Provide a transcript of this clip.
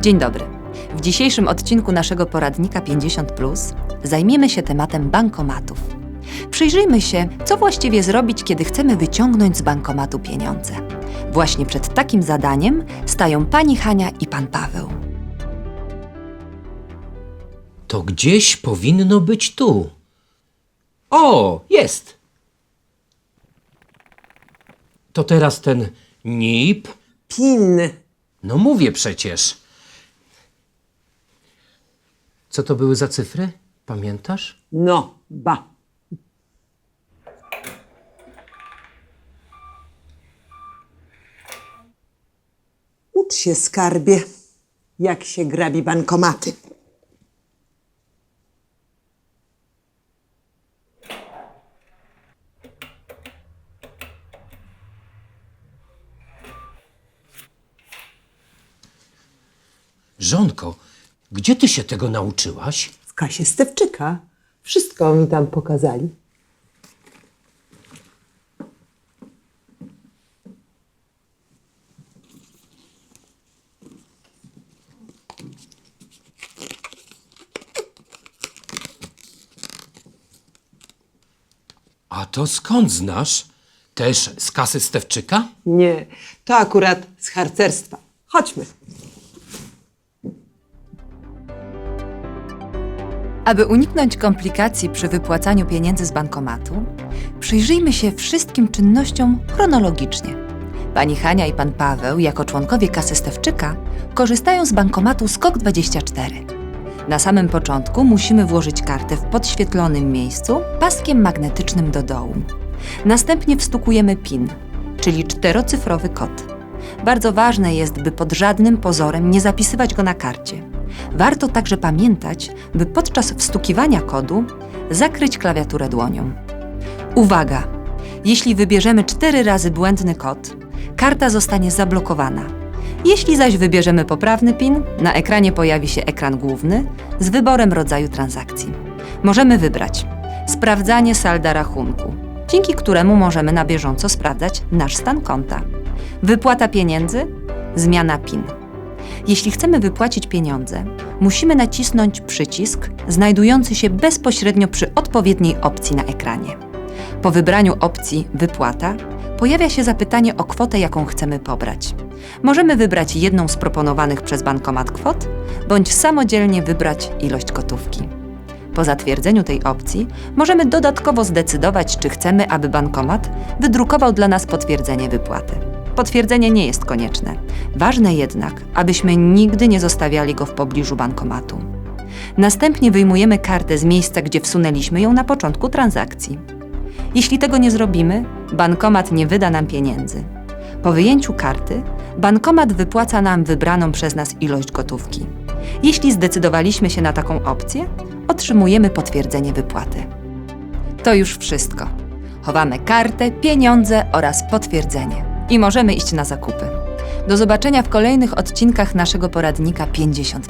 Dzień dobry. W dzisiejszym odcinku naszego poradnika 50 zajmiemy się tematem bankomatów. Przyjrzyjmy się, co właściwie zrobić, kiedy chcemy wyciągnąć z bankomatu pieniądze. Właśnie przed takim zadaniem stają pani Hania i pan Paweł. To gdzieś powinno być tu. O, jest. To teraz ten NIP. PIN. No mówię przecież. Co to były za cyfry? Pamiętasz? No, ba. Ucz się, skarbie, jak się grabi bankomaty. Żonko, gdzie ty się tego nauczyłaś? W kasie Stewczyka. Wszystko mi tam pokazali. A to skąd znasz? Też z kasy Stewczyka? Nie, to akurat z harcerstwa. Chodźmy. Aby uniknąć komplikacji przy wypłacaniu pieniędzy z bankomatu, przyjrzyjmy się wszystkim czynnościom chronologicznie. Pani Hania i pan Paweł, jako członkowie kasy Stewczyka, korzystają z bankomatu SKOK24. Na samym początku musimy włożyć kartę w podświetlonym miejscu paskiem magnetycznym do dołu. Następnie wstukujemy PIN, czyli czterocyfrowy kod. Bardzo ważne jest, by pod żadnym pozorem nie zapisywać go na karcie. Warto także pamiętać, by podczas wstukiwania kodu zakryć klawiaturę dłonią. Uwaga! Jeśli wybierzemy cztery razy błędny kod, karta zostanie zablokowana. Jeśli zaś wybierzemy poprawny PIN, na ekranie pojawi się ekran główny z wyborem rodzaju transakcji. Możemy wybrać sprawdzanie salda rachunku, dzięki któremu możemy na bieżąco sprawdzać nasz stan konta. Wypłata pieniędzy, zmiana PIN. Jeśli chcemy wypłacić pieniądze, musimy nacisnąć przycisk znajdujący się bezpośrednio przy odpowiedniej opcji na ekranie. Po wybraniu opcji Wypłata pojawia się zapytanie o kwotę, jaką chcemy pobrać. Możemy wybrać jedną z proponowanych przez bankomat kwot, bądź samodzielnie wybrać ilość gotówki. Po zatwierdzeniu tej opcji możemy dodatkowo zdecydować, czy chcemy, aby bankomat wydrukował dla nas potwierdzenie wypłaty. Potwierdzenie nie jest konieczne. Ważne jednak, abyśmy nigdy nie zostawiali go w pobliżu bankomatu. Następnie wyjmujemy kartę z miejsca, gdzie wsunęliśmy ją na początku transakcji. Jeśli tego nie zrobimy, bankomat nie wyda nam pieniędzy. Po wyjęciu karty, bankomat wypłaca nam wybraną przez nas ilość gotówki. Jeśli zdecydowaliśmy się na taką opcję, otrzymujemy potwierdzenie wypłaty. To już wszystko. Chowamy kartę, pieniądze oraz potwierdzenie i możemy iść na zakupy. Do zobaczenia w kolejnych odcinkach naszego poradnika 50.